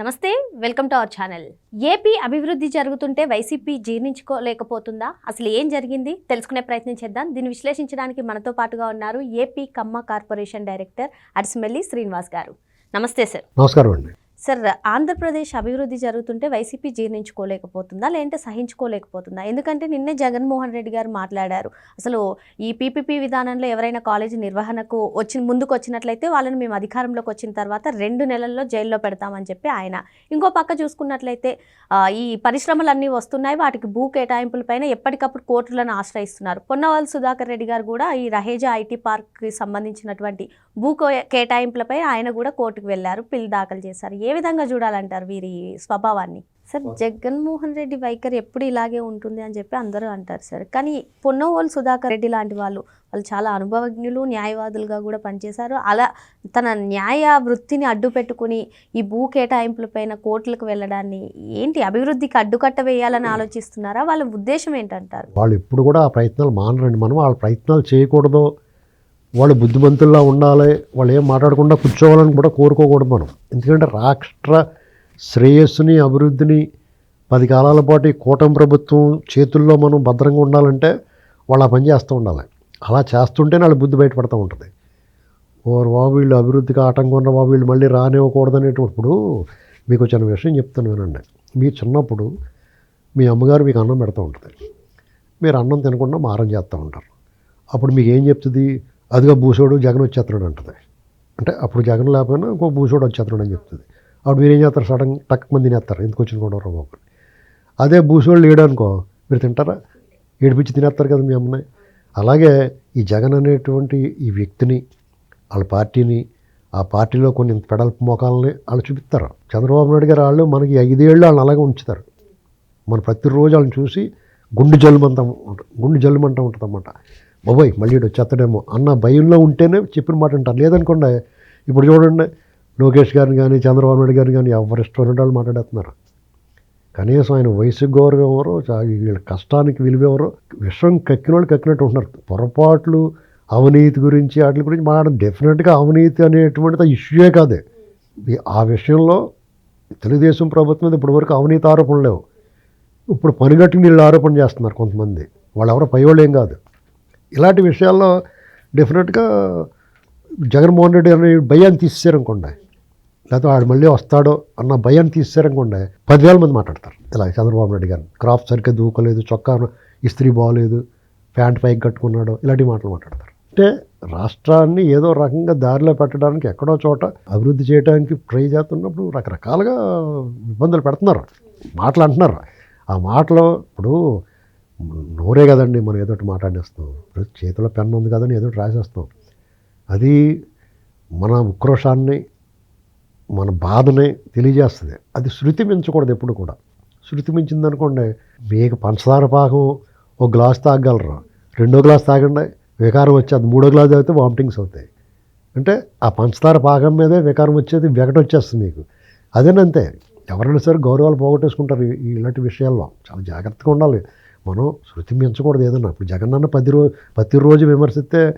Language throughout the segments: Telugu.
నమస్తే welcome to our channel. AP అభివృద్ధి జరుగుతుంటే వైసీపీ జీర్ణించుకోలేకపోతుందా? అసలు ఏం జరిగింది? తెలుసుకునే ప్రయత్నం చేద్దాం. దీన్ని విశ్లేషించడానికి మనతో పాటుగా ఉన్నారు AP Kamma corporation director Arisimelli Srinivas garu. నమస్తే సార్. నమస్కారం అండి. సార్ ఆంధ్రప్రదేశ్ అభివృద్ధి జరుగుతుంటే వైసీపీ జీర్ణించుకోలేకపోతుందా? లేదంటే సహించుకోలేకపోతుందా? ఎందుకంటే నిన్నే జగన్మోహన్ రెడ్డి గారు మాట్లాడారు. అసలు ఈ పీపీపీ విధానంలో ఎవరైనా కాలేజీ నిర్వహణకు వచ్చి ముందుకు వచ్చినట్లయితే వాళ్ళని మేము అధికారంలోకి వచ్చిన తర్వాత రెండు నెలల్లో జైల్లో పెడతామని చెప్పి ఆయన. ఇంకో పక్క చూసుకున్నట్లయితే ఈ ఈ పరిశ్రమలన్నీ వస్తున్నాయి. వాటికి భూ కేటాయింపులపైన ఎప్పటికప్పుడు కోర్టులను ఆశ్రయిస్తున్నారు. పొన్నవాళ్ళు సుధాకర్ రెడ్డి గారు కూడా ఈ రహేజా ఐటీ పార్క్కి సంబంధించినటువంటి భూ కేటాయింపులపై ఆయన కూడా కోర్టుకు వెళ్ళారు. పిల్లి దాఖలు చేశారు. ఏ విధంగా చూడాలంటారు వీరి స్వభావాన్ని? సార్ జగన్మోహన్ రెడ్డి వైఖరి ఎప్పుడు ఇలాగే ఉంటుంది అని చెప్పి అందరూ అంటారు సార్. కానీ పొన్నోవోలు సుధాకర్ రెడ్డి లాంటి వాళ్ళు వాళ్ళు చాలా అనుభవజ్ఞులు న్యాయవాదులుగా కూడా పనిచేశారు. అలా తన న్యాయ వృత్తిని అడ్డు పెట్టుకుని ఈ భూ కేటాయింపులపైన కోర్టులకు వెళ్ళడాన్ని ఏంటి? అభివృద్ధికి అడ్డుకట్ట వేయాలని ఆలోచిస్తున్నారా? వాళ్ళ ఉద్దేశం ఏంటంటారు? వాళ్ళు ఎప్పుడు కూడా ఆ ప్రయత్నాలు మానరండి మనం. వాళ్ళ ప్రయత్నాలు చేయకూడదు. వాళ్ళు బుద్ధిమంతుల్లా ఉండాలి వాళ్ళు ఏం మాట్లాడకుండా కూర్చోవాలని కూడా కోరుకోకూడదు మనం. ఎందుకంటే రాష్ట్ర శ్రేయస్సుని అభివృద్ధిని పది కాలాల పాటు ఈ కూటమి ప్రభుత్వం చేతుల్లో మనం భద్రంగా ఉండాలంటే వాళ్ళు ఆ పని చేస్తూ ఉండాలి. అలా చేస్తుంటేనే వాళ్ళ బుద్ధి బయటపడుతూ ఉంటుంది. ఓరు బాబు వీళ్ళు అభివృద్ధికి ఆటంకం ఉన్న బాబు వీళ్ళు మళ్ళీ రానివ్వకూడదు అనేటప్పుడు మీకు చిన్న విషయం చెప్తాను వినండి. మీ చిన్నప్పుడు మీ అమ్మగారు మీకు అన్నం పెడుతూ ఉంటుంది. మీరు అన్నం తినకుండా మారం చేస్తూ ఉంటారు. అప్పుడు మీకు ఏం చెప్తుంది? అదిగా భూసోడు జగన్ వచ్చేస్తున్నాడు అంటుంది. అంటే అప్పుడు జగన్ లేకపోయినా ఇంకో భూసోడు వచ్చేస్తున్నాడు అని చెప్తుంది. అప్పుడు మీరు ఏం చేస్తారు? సడన్ టక్ మంది తినేస్తారు. ఎందుకు వచ్చిన కూడా బాబు అదే భూసోడు లేడనుకో మీరు తింటారా? ఏడిపించి తినేస్తారు కదా మీ అమ్మని. అలాగే ఈ జగన్ అనేటువంటి ఈ వ్యక్తిని వాళ్ళ పార్టీని ఆ పార్టీలో కొన్ని పెడల్పు మోకాలని వాళ్ళు చూపిస్తారు. చంద్రబాబు నాయుడు గారు వాళ్ళు మనకి ఐదేళ్ళు వాళ్ళని అలాగే ఉంచుతారు. మనం ప్రతిరోజు వాళ్ళని చూసి గుండు జల్లుమంత ఉంటుంది గుండు జల్లుమంట ఉంటుంది అన్నమాట బాబోయ్ మళ్ళీ వచ్చేస్తాడేమో అన్న భయంలో ఉంటేనే చెప్పిన మాట అంటారు. లేదనుకోండి ఇప్పుడు చూడండి లోకేష్ గారిని కానీ చంద్రబాబు నాయుడు గారిని కానీ ఎవరు ఇష్టం వాళ్ళు మాట్లాడేస్తున్నారు. కనీసం ఆయన వయసు గౌరవం ఎవరో వీళ్ళ కష్టానికి విలువ ఎవరో విషం కక్కిన వాళ్ళు కక్కినట్టు ఉంటున్నారు. పొరపాట్లు అవినీతి గురించి వాటి గురించి మాట్లాడడం డెఫినెట్గా అవినీతి అనేటువంటిది ఇష్యూయే కాదే. ఆ విషయంలో తెలుగుదేశం ప్రభుత్వం మీద ఇప్పటివరకు అవినీతి ఆరోపణలు లేవు. ఇప్పుడు పనిగట్టి నీళ్ళు ఆరోపణ చేస్తున్నారు కొంతమంది. వాళ్ళు ఎవరో పైవాళ్ళు ఏం కాదు. ఇలాంటి విషయాల్లో డెఫినెట్గా జగన్మోహన్ రెడ్డి అనే భయాన్ని తీసేసారనుకోండి లేకపోతే వాడు మళ్ళీ వస్తాడో అన్న భయాన్ని తీసేసారనుకోండి పదివేల మంది మాట్లాడతారు. ఇలా చంద్రబాబు నాయుడు గారు క్రాప్ సరిగ్గా దూకలేదు చొక్కా ఇస్త్రీ బాగోలేదు ప్యాంట్ పైకి కట్టుకున్నాడు ఇలాంటి మాటలు మాట్లాడతారు. అంటే రాష్ట్రాన్ని ఏదో రకంగా దారిలో పెట్టడానికి ఎక్కడో చోట అభివృద్ధి చేయడానికి ట్రై చేస్తున్నప్పుడు రకరకాలుగా ఇబ్బందులు పెడుతున్నారు మాటలు అంటున్నారు. ఆ మాటలు ఇప్పుడు నోరే కదండి మనం ఏదో మాట్లాడేస్తాం. చేతిలో పెన్ ఉంది కదని ఏదో రాసేస్తాం. అది మన ఉక్రోషాన్ని మన బాధని తెలియజేస్తుంది. అది శృతి మించకూడదు ఎప్పుడు కూడా. శృతి మించింది అనుకోండి మీకు పంచదార పాకం ఒక గ్లాస్ తాగలరు రెండో గ్లాస్ తాగండి వికారం వచ్చేది. మూడో గ్లాస్ తాగితే వామిటింగ్స్ అవుతాయి. అంటే ఆ పంచదార పాకం మీదే వికారం వచ్చేది వెగట వచ్చేస్తుంది మీకు. అదేనంతే. ఎవరైనా సరే గౌరవాలు పోగొట్టేసుకుంటారు ఇలాంటి విషయాల్లో. చాలా జాగ్రత్తగా ఉండాలి. మనం శృతి మించకూడదు ఏదన్నా ఇప్పుడు జగనన్న పది రోజు ప్రతిరోజు విమర్శిస్తే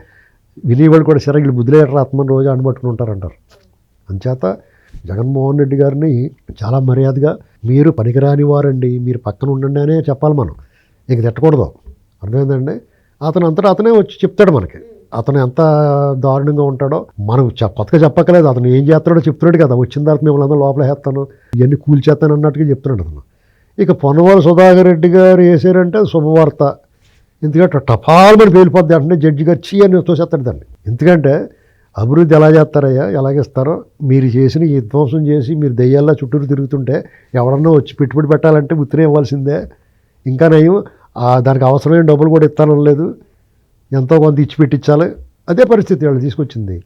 వినేవాళ్ళు కూడా సరే వీళ్ళు బుద్ధిలేటర్ ఆత్మని రోజు అనుబట్టుకుని ఉంటారంటారు. అంచేత జగన్మోహన్ రెడ్డి గారిని చాలా మర్యాదగా మీరు పనికిరాని వారండి మీరు పక్కన ఉండండి అనే చెప్పాలి మనం. ఇంక తిట్టకూడదు. అర్థమైందండి? అతను అంతటా అతనే వచ్చి చెప్తాడు మనకి. అతను ఎంత దారుణంగా ఉంటాడో మనం కొత్తగా చెప్పక్కలేదు అతను ఏం చేస్తాడో చెప్తున్నాడు కదా. వచ్చిన తర్వాత మిమ్మల్ని అందరూ లోపల వేస్తాను ఇవన్నీ కూల్చేస్తాను అన్నట్టుగా చెప్తున్నాడు అతను. ఇక పొన్నవాల సుధాకర్ రెడ్డి గారు వేసారంటే శుభవార్త. ఎందుకంటే టపాల్మని పేలిపోద్ది అంటే జడ్జి గారు. చీ అని తోసేస్తాడు దాన్ని. ఎందుకంటే అభివృద్ధి ఎలా చేస్తారయ్యా? ఎలాగిస్తారో మీరు చేసిన ఈ ధ్వంసం చేసి మీరు దెయ్యాల్లో చుట్టూరు తిరుగుతుంటే ఎవడన్నా వచ్చి పెట్టుబడి పెట్టాలంటే ఉత్తరే ఇవ్వాల్సిందే. ఇంకా నయం దానికి అవసరమైన డబ్బులు కూడా ఇస్తానలేదు ఎంతో కొంత ఇచ్చి పెట్టించాలి. అదే పరిస్థితి వాళ్ళు తీసుకొచ్చింది.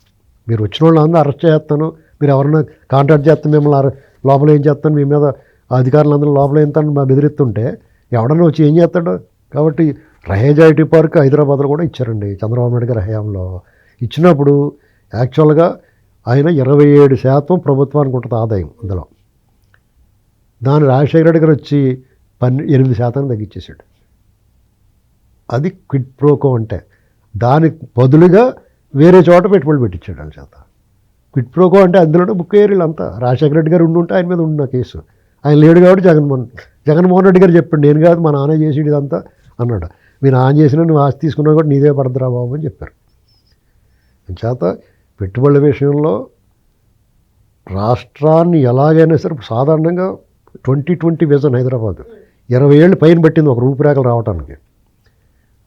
మీరు వచ్చిన వాళ్ళందరూ అరెస్ట్ చేస్తాను. మీరు ఎవరన్నా కాంటాక్ట్ చేస్తాను మిమ్మల్ని అరె- లోపల ఏం చేస్తాను? మీ మీద అధికారులందరూ లోపల ఎంత మా బెదిరిస్తుంటే ఎవడన్నా వచ్చి ఏం చేస్తాడు? కాబట్టి రహేజ్ ఐటీ పార్క్ హైదరాబాద్లో కూడా ఇచ్చారండి చంద్రబాబు నాయుడు గారి హయాంలో. ఇచ్చినప్పుడు యాక్చువల్గా ఆయన ఇరవై ఏడు శాతం ప్రభుత్వానికి ఉంటుంది ఆదాయం అందులో. దాని రాజశేఖర రెడ్డి గారు వచ్చి పన్నె ఎనిమిది శాతాన్ని తగ్గించేశాడు. అది క్విడ్ ప్రోకో అంటే దానికి బదులుగా వేరే చోట పెట్టుబడి పెట్టించాడు వాళ్ళ చేత. క్విట్ ప్రోకో అంటే అందులోనే బుక్ అయ్యారు అంతా రాజశేఖర రెడ్డి గారు ఉండుంటే ఉంటే ఆయన మీద ఉన్న కేసు. ఆయన లేడు కాబట్టి జగన్మోహన్ జగన్మోహన్ రెడ్డి గారు చెప్పాడు నేను కాదు మా నాన్న చేసేది ఇదంతా అన్నాడు. మీ నాన్న చేసిన నువ్వు ఆస్తి తీసుకున్నా కూడా నీదే పడదురా బాబు అని చెప్పారు. చేత పెట్టుబడుల విషయంలో రాష్ట్రాన్ని ఎలాగైనా సరే సాధారణంగా ట్వంటీ ట్వంటీ విజన్ హైదరాబాద్. ఇరవై ఏళ్ళు పైన పట్టింది ఒక రూపురేఖలు రావడానికి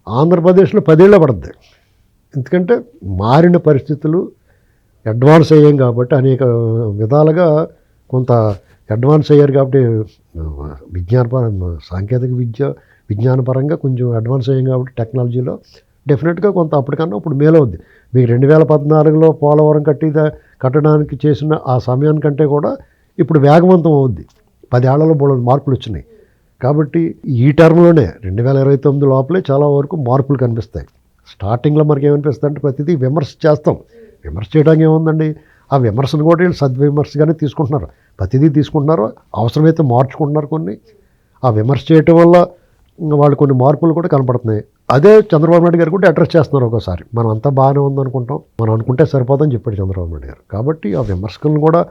ఆంధ్రప్రదేశ్లో పదేళ్ళ పడుద్ది. ఎందుకంటే మారిన పరిస్థితులు అడ్వాన్స్ అయ్యాం కాబట్టి అనేక విధాలుగా కొంత అడ్వాన్స్ అయ్యారు కాబట్టి విజ్ఞానపర సాంకేతిక విద్య విజ్ఞానపరంగా కొంచెం అడ్వాన్స్ అయ్యాం కాబట్టి టెక్నాలజీలో డెఫినెట్గా కొంత అప్పటికన్నా ఇప్పుడు మేలవుద్ది మీకు రెండు వేల పద్నాలుగులో పోలవరం కట్టి కట్టడానికి చేసిన ఆ సమయానికంటే కూడా ఇప్పుడు వేగవంతం అవుద్ది. పదేళ్ళలో బోళ మార్పులు వచ్చినాయి. కాబట్టి ఈ టర్మ్లోనే రెండు వేల ఇరవై తొమ్మిది లోపలే చాలా వరకు మార్పులు కనిపిస్తాయి. స్టార్టింగ్లో మనకి ఏమనిపిస్తుంది అంటే ప్రతిదీ విమర్శ చేస్తాం. విమర్శ చేయడానికి ఏముందండి? ఆ విమర్శను కూడా వీళ్ళు సద్విమర్శగానే తీసుకుంటున్నారు. ప్రతిదీ తీసుకుంటున్నారు. అవసరమైతే మార్చుకుంటున్నారు కొన్ని. ఆ విమర్శ చేయటం వల్ల వాళ్ళు కొన్ని మార్పులు కూడా కనపడుతున్నాయి. అదే చంద్రబాబు నాయుడు గారు కూడా అడ్రస్ చేస్తున్నారు ఒకసారి. మనం అంతా బాగానే ఉందనుకుంటాం. మనం అనుకుంటే సరిపోదని చెప్పాడు చంద్రబాబు నాయుడు గారు. కాబట్టి ఆ విమర్శకులను కూడా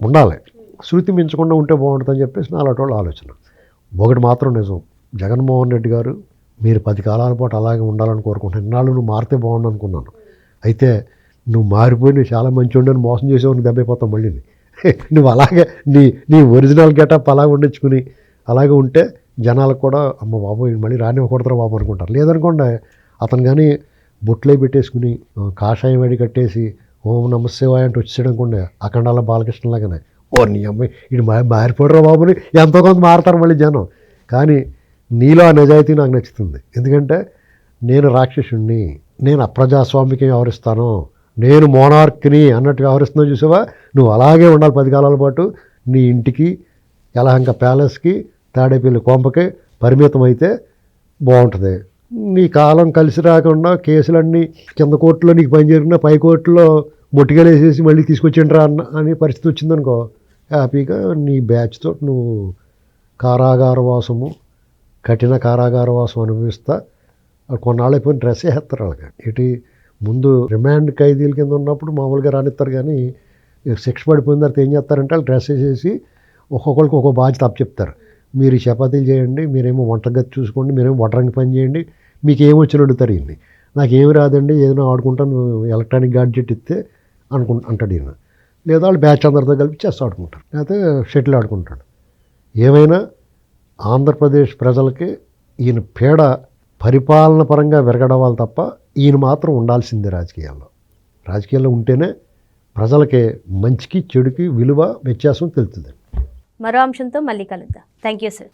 ఉండాలి. శృతి మించకుండా ఉంటే బాగుంటుందని చెప్పేసి నా అలాంటి వాళ్ళ ఆలోచన. ఒకటి మాత్రం నిజం. జగన్మోహన్ రెడ్డి గారు మీరు పది కాలాల పాటు అలాగే ఉండాలని కోరుకుంటున్నాను ఇన్నాళ్ళు నువ్వు మారితే బాగుండు అనుకున్నాను అయితే నువ్వు మారిపోయి నువ్వు చాలా మంచి ఉండని మోసం చేసావు నువ్వు దెబ్బైపోతావు మళ్ళీ. నువ్వు అలాగే నీ నీ ఒరిజినల్ గెటప్ అలాగే ఉండించుకుని అలాగే ఉంటే జనాలకు కూడా అమ్మ బాబు మళ్ళీ రానివ్వకూడదురా బాబు అనుకుంటారు. లేదనుకోండి అతను కానీ బొట్లే పెట్టేసుకుని కాషాయం వేడి కట్టేసి ఓం నమశివాయ అంటే వచ్చేసాడు అనుకోండి అఖండాల బాలకృష్ణలాగానే ఓ నీ అమ్మాయి ఇటు మా మారిపోడరా బాబుని ఎంతో కొంత మారుతారు మళ్ళీ జనం. కానీ నీలో ఆ నిజాయితీ నాకు నచ్చుతుంది. ఎందుకంటే నేను రాక్షసుణ్ణి నేను అప్రజాస్వామికి వ్యవహరిస్తాను నేను మోనార్క్ని అన్నట్టు వ్యవహరిస్తున్నావు చూసావా? నువ్వు అలాగే ఉండాలి పది కాలాల పాటు. నీ ఇంటికి యలహంక ప్యాలెస్కి తాడేపల్లి కొంపకి పరిమితం అయితే బాగుంటుంది. నీ కాలం కలిసి రాకుండా కేసులన్నీ కింద కోర్టులో నీకు పని జరిగినా పై కోర్టులో మొట్టిగలేసేసి మళ్ళీ తీసుకొచ్చిండ్రా అన్న అనే పరిస్థితి వచ్చిందనుకో హ్యాపీగా నీ బ్యాచ్తో నువ్వు కారాగార వాసము కఠిన కారాగార వాసం అనుభవిస్తా. కొన్నాళ్ళు అయిపోయిన డ్రెస్ వేస్తారు వాళ్ళకి ఇటు ముందు రిమాండ్ ఖైదీల కింద ఉన్నప్పుడు మామూలుగా రానిస్తారు కానీ శిక్ష పడిపోయిన తర్వాత ఏం చేస్తారంటే వాళ్ళు డ్రెస్ వేసేసి ఒక్కొక్కరికి ఒక్కొక్క బాధ్యత చెప్తారు మీరు చపాతీలు చేయండి మీరేమో వంటగది చూసుకోండి మీరేమో వడ్రంగి పని చేయండి మీకు ఏమి వచ్చి అడుగుతారు ఈయన్ని నాకేమి రాదండి ఏదైనా ఆడుకుంటాను ఎలక్ట్రానిక్ గాడ్జెట్ ఇస్తే అనుకు అంటాడు ఈయన. లేదా వాళ్ళు బ్యాచ్ అందరితో కలిపి చెస్ ఆడుకుంటారు లేకపోతే షటిల్ ఆడుకుంటాడు. ఏమైనా ఆంధ్రప్రదేశ్ ప్రజలకి ఈయన పీడ పరిపాలన పరంగా విరగడవాలి తప్ప ఈయన మాత్రం ఉండాల్సిందే రాజకీయాల్లో. రాజకీయాల్లో ఉంటేనే ప్రజలకి మంచికి చెడుకి విలువ వ్యత్యాసం తెలుస్తుంది మరో అంశంతో మళ్ళీ కలుద్దాం. Thank you sir